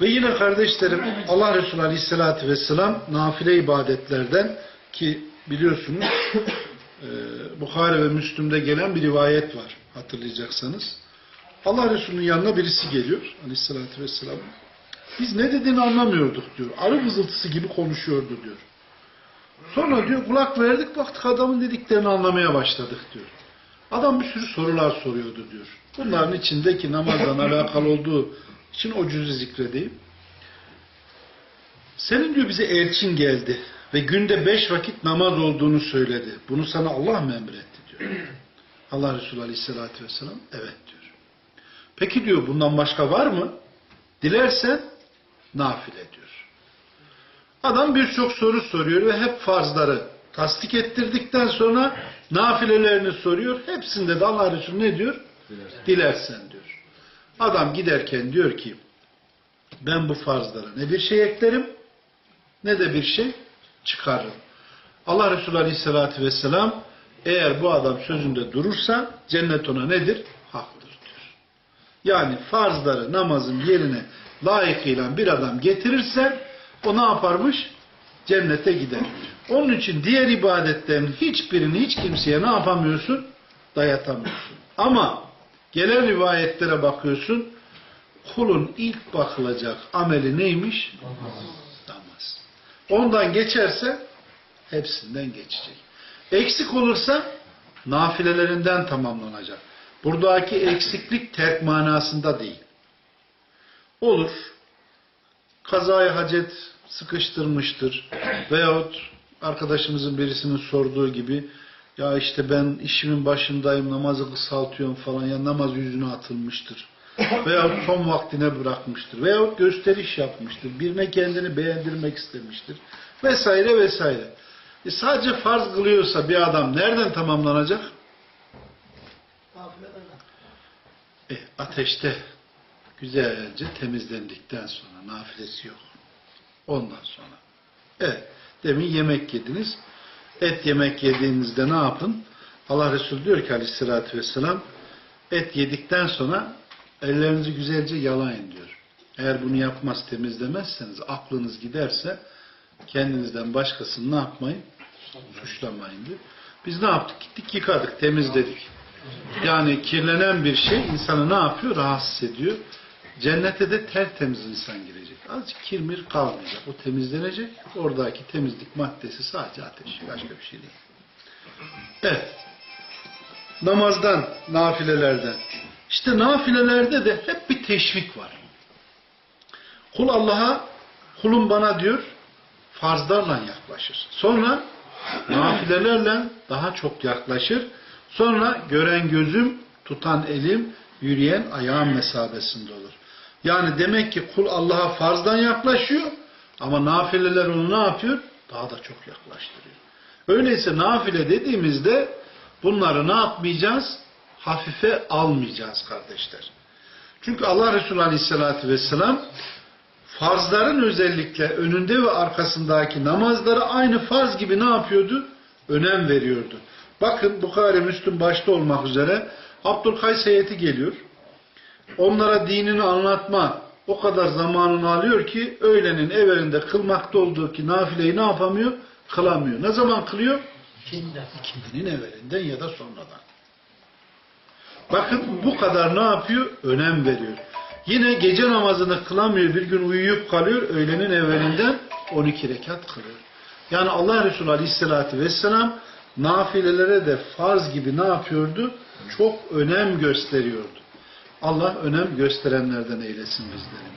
Ve yine kardeşlerim Allah Resulü Aleyhisselatü Vesselam nafile ibadetlerden ki biliyorsunuz e, Bukhari ve Müslüm'de gelen bir rivayet var hatırlayacaksanız. Allah Resulü'nün yanına birisi geliyor Aleyhisselatü Vesselam. Biz ne dediğini anlamıyorduk diyor. Arı vızıltısı gibi konuşuyordu diyor. Sonra diyor kulak verdik baktık adamın dediklerini anlamaya başladık diyor. Adam bir sürü sorular soruyordu diyor. Bunların içindeki namazla alakalı olduğu için o cüzü zikredeyim. Senin diyor bize elçin geldi ve günde beş vakit namaz olduğunu söyledi. Bunu sana Allah mı emretti diyor. Allah Resulü Aleyhisselatü Vesselam evet diyor. Peki diyor bundan başka var mı? Dilersen nafile diyor. Adam birçok soru soruyor ve hep farzları tasdik ettirdikten sonra nafilelerini soruyor. Hepsinde de Allah Resulü ne diyor? Dilersen diyor. Adam giderken diyor ki ben bu farzlara ne bir şey eklerim ne de bir şey çıkarırım. Allah Resulü Aleyhisselatü Vesselam eğer bu adam sözünde durursa cennet ona nedir? Haktır diyor. Yani farzları namazın yerine layıkıyla bir adam getirirse o ne yaparmış? Cennete gider. Onun için diğer ibadetlerin hiçbirini hiç kimseye ne yapamıyorsun? Dayatamıyorsun. Ama gelen rivayetlere bakıyorsun kulun ilk bakılacak ameli neymiş? Namaz. Ondan geçerse hepsinden geçecek. Eksik olursa nafilelerinden tamamlanacak. Buradaki eksiklik terk manasında değil. Olur. Kazayı hacet sıkıştırmıştır. Veyahut arkadaşımızın birisinin sorduğu gibi ya işte ben işimin başındayım namazı kısaltıyorum falan ya namaz yüzüne atılmıştır. Veyahut son vaktine bırakmıştır. Veyahut gösteriş yapmıştır. Birine kendini beğendirmek istemiştir. Vesaire vesaire. E sadece farz kılıyorsa bir adam nereden tamamlanacak? E, ateşte güzelce temizlendikten sonra nafilesi yok. Ondan sonra. Evet. Demin yemek yediniz. Et yemek yediğinizde ne yapın? Allah Resulü diyor ki aleyhissalatü vesselam et yedikten sonra ellerinizi güzelce yalayın diyor. Eğer bunu yapmaz temizlemezseniz aklınız giderse kendinizden başkasını ne yapmayın? Suçlamayın diyor. Biz ne yaptık? Gittik yıkadık, temizledik. Yani kirlenen bir şey insanı ne yapıyor? Rahatsız ediyor. Cennete de tertemiz insan girecek. Azıcık kirmir kalmayacak. O temizlenecek. Oradaki temizlik maddesi sadece ateş. Başka bir şey değil. Evet. Namazdan, nafilelerden. İşte nafilelerde de hep bir teşvik var. Kul Allah'a, kulum bana diyor, farzlarla yaklaşır. Sonra nafilelerle daha çok yaklaşır. Sonra gören gözüm, tutan elim, yürüyen ayağım mesabesinde olur. Yani demek ki kul Allah'a farzdan yaklaşıyor ama nafileler onu ne yapıyor? Daha da çok yaklaştırıyor. Öyleyse nafile dediğimizde bunları ne yapmayacağız? Hafife almayacağız kardeşler. Çünkü Allah Resulü Aleyhisselatü Vesselam farzların özellikle önünde ve arkasındaki namazları aynı farz gibi ne yapıyordu? Önem veriyordu. Bakın Bukhari Müslüm başta olmak üzere Abdülkays heyeti geliyor. Onlara dinini anlatma o kadar zamanını alıyor ki öğlenin evvelinde kılmakta olduğu ki nafileyi ne yapamıyor? Kılamıyor. Ne zaman kılıyor? İkindinin evvelinden ya da sonradan. Bakın bu kadar ne yapıyor? Önem veriyor. Yine gece namazını kılamıyor. Bir gün uyuyup kalıyor. Öğlenin evvelinden 12 rekat kılıyor. Yani Allah Resulü Aleyhisselatü Vesselam nafilelere de farz gibi ne yapıyordu? Çok önem gösteriyordu. Allah önem gösterenlerden eylesin bizleri.